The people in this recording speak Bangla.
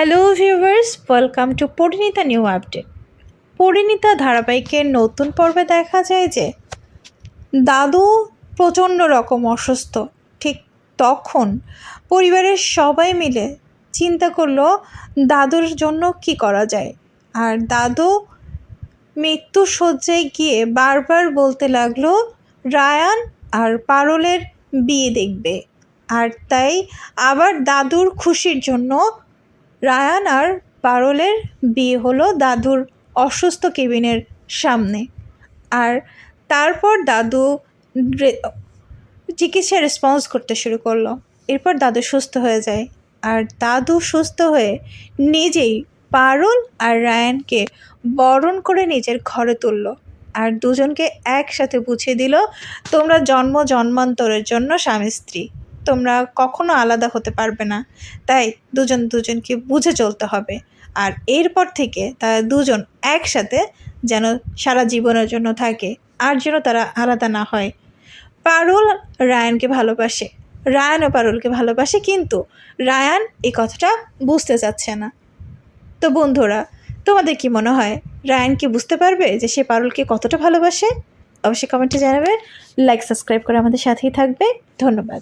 Hello viewers welcome to Parineeta new update Parineeta ধারাবাহিকের নতুন পর্বে দেখা যায় যে, দাদু প্রচণ্ড রকম অসুস্থ। ঠিক তখন পরিবারের সবাই মিলে চিন্তা করল, দাদুর জন্য কি করা যায়? আর দাদু মৃত্যু শয্যায় গিয়ে বারবার বলতে লাগল, রায়ান আর পারলের বিয়ে দেখবে। আর তাই আবার দাদুর খুশির জন্য রায়ান আর পারলের বিয়ে হলো দাদুর অসুস্থ কেবিনের সামনে। আর তারপর দাদু চিকিৎসা রেসপন্স করতে শুরু করল। এরপর দাদু সুস্থ হয়ে যায়। আর দাদু সুস্থ হয়ে নিজেই পারুল আর রায়ানকে বরণ করে নিজের ঘরে তুললো। আর দুজনকে একসাথে বুঝিয়ে দিল, তোমরা জন্ম জন্মান্তরের জন্য স্বামী স্ত্রী তোমরা কখনো আলাদা হতে পারবে না। তাই দুজন দুজনকে বুঝে চলতে হবে। আর এরপর থেকে তারা দুজন একসাথে যেন সারা জীবনের জন্য থাকে, আর যেন তারা আলাদা না হয়। পারুল রায়ানকে ভালোবাসে। রায়ানও পারুলকে ভালোবাসে, কিন্তু রায়ান এই কথাটা বুঝতে চাচ্ছে না। তো বন্ধুরা, তোমাদের কি মনে হয়, রায়ান কি বুঝতে পারবে যে সে পারুলকে কতটা ভালোবাসে? অবশ্যই কমেন্টে জানাবে, লাইক, সাবস্ক্রাইব করে আমাদের সাথেই থাকবে। ধন্যবাদ।